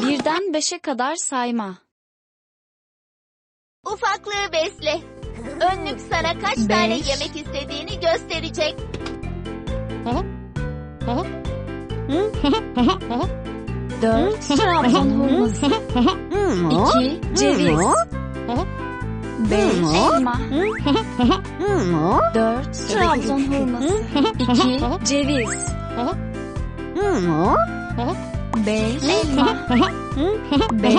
Birden beşe kadar sayma. Ufaklığı besle. Önlük sana kaç tane Beş. yemek istediğini gösterecek. Dört Trabzon hurması. İki ceviz. Beş elma. Dört Trabzon hurması. İki ceviz. 5 5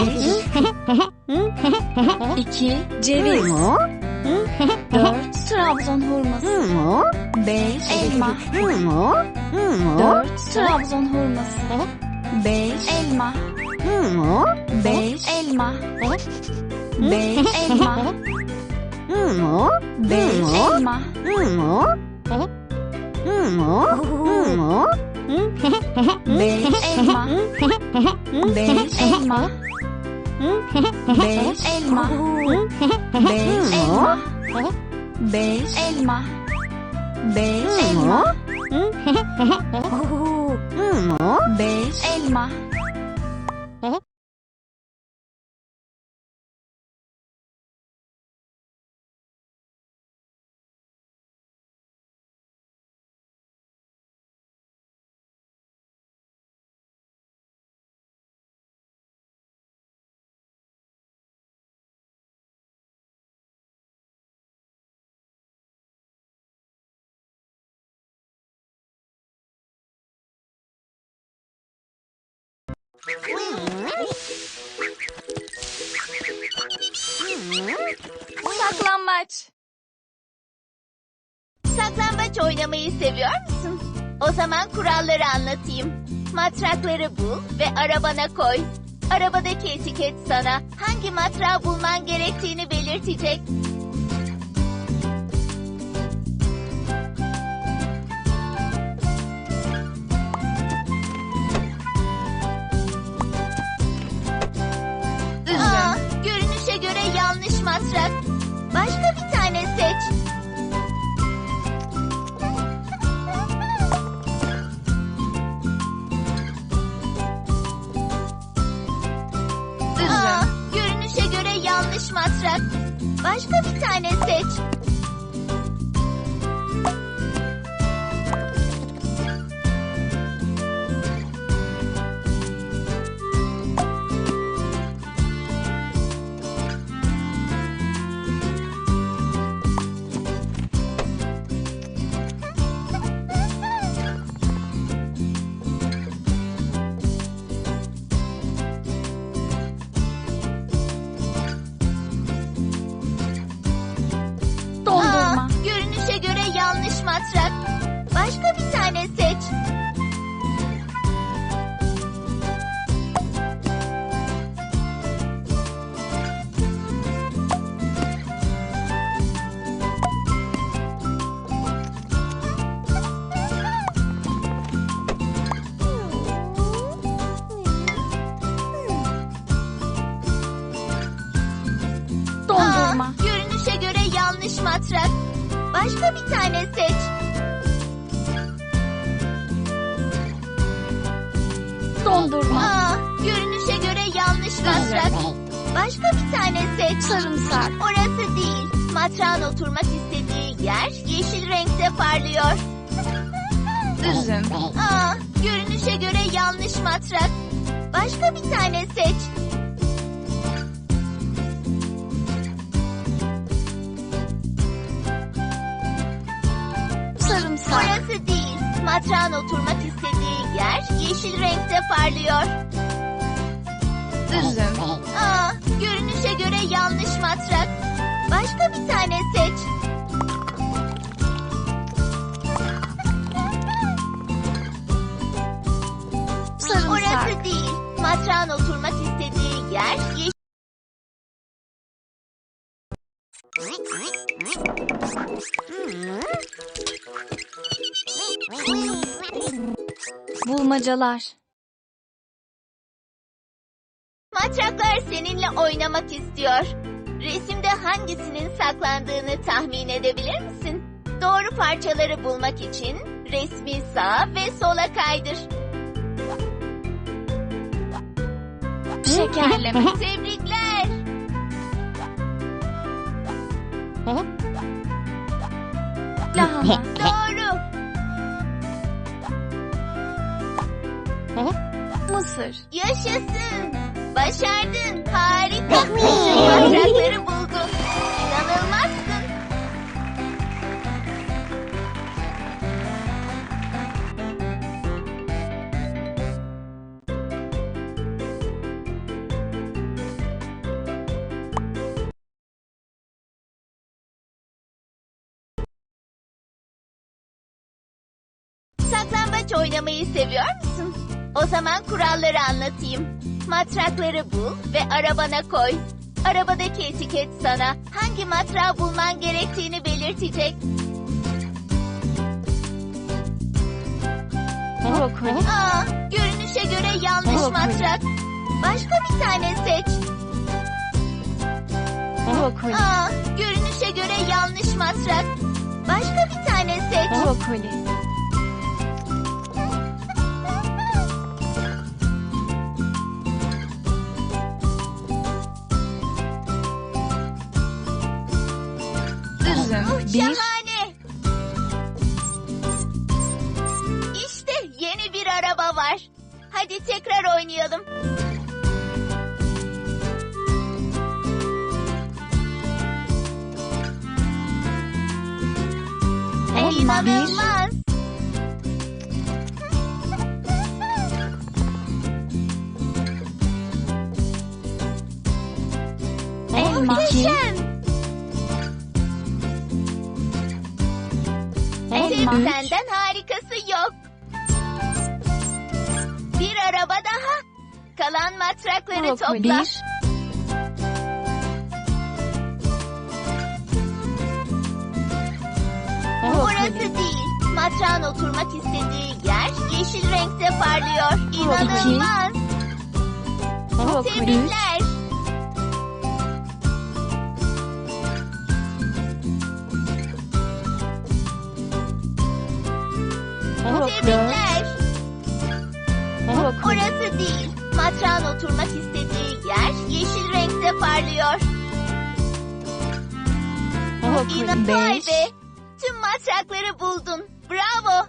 2 ceviz 4 Trabzon hurması 5 elma 4 Trabzon hurması 5 elma 5 elma 5 elma 5 elma 5 elma Beş elma. Beş elma. Beş elma. Beş elma. Beş elma. Beş elma. Beş elma. Saklambaç. Saklambaç oynamayı seviyor musun? O zaman kuralları anlatayım. Matrakları bul ve arabana koy. Arabadaki etiket sana hangi matrağı bulman gerektiğini belirtecek. Başka bir tane seç. Matrak. Başka bir tane seç. Dondurma. Aa, görünüşe göre yanlış matrak. Başka bir tane seç. Başka bir tane seç. Sarımsak. Orası değil. Matrağın oturmak istediği yer yeşil renkte parlıyor. Üzüm. Aa, görünüşe göre yanlış matrak. Başka bir tane seç. Sarımsak. Orası değil. Matrağın oturmak istediği yer yeşil renkte parlıyor. Üzüm. Aa, görünüşe göre yanlış matrak. Başka bir tane seç. Orası değil. Matrağın oturmak istediği yer yeşil. Bulmacalar. Matraklar seninle oynamak istiyor. Resimde hangisinin saklandığını tahmin edebilir misin? Doğru parçaları bulmak için resmi sağa ve sola kaydır. Şekerleme. Tebrikler. Lahana. Doğru. Mısır. Yaşasın. Başardın. Harika. Tüm matrakları buldun. İnanılmazsın. Saklambaç oynamayı seviyor musun? O zaman kuralları anlatayım. Matrakları bul ve arabana koy. Arabadaki etiket sana hangi matrağı bulman gerektiğini belirtecek. Aa, görünüşe göre yanlış matrak. Başka bir tane seç. Aa, görünüşe göre yanlış matrak. Başka bir tane seç. Üzüm. Bir. Şahane. İşte yeni bir araba var. Hadi tekrar oynayalım. Elma. Bir. İnanılmaz. Senden harikası yok. Bir araba daha. Kalan matrakları Brokoli. topla. Bir. Burası Brokoli. değil. Matrağın oturmak istediği yer yeşil renkte parlıyor. İnanılmaz. Tebrikler. Tebrikler. Brokoli. Orası değil. Matrağın oturmak istediği yer yeşil renkte parlıyor. İnan vay Beş. be. Tüm matrakları buldun. Bravo.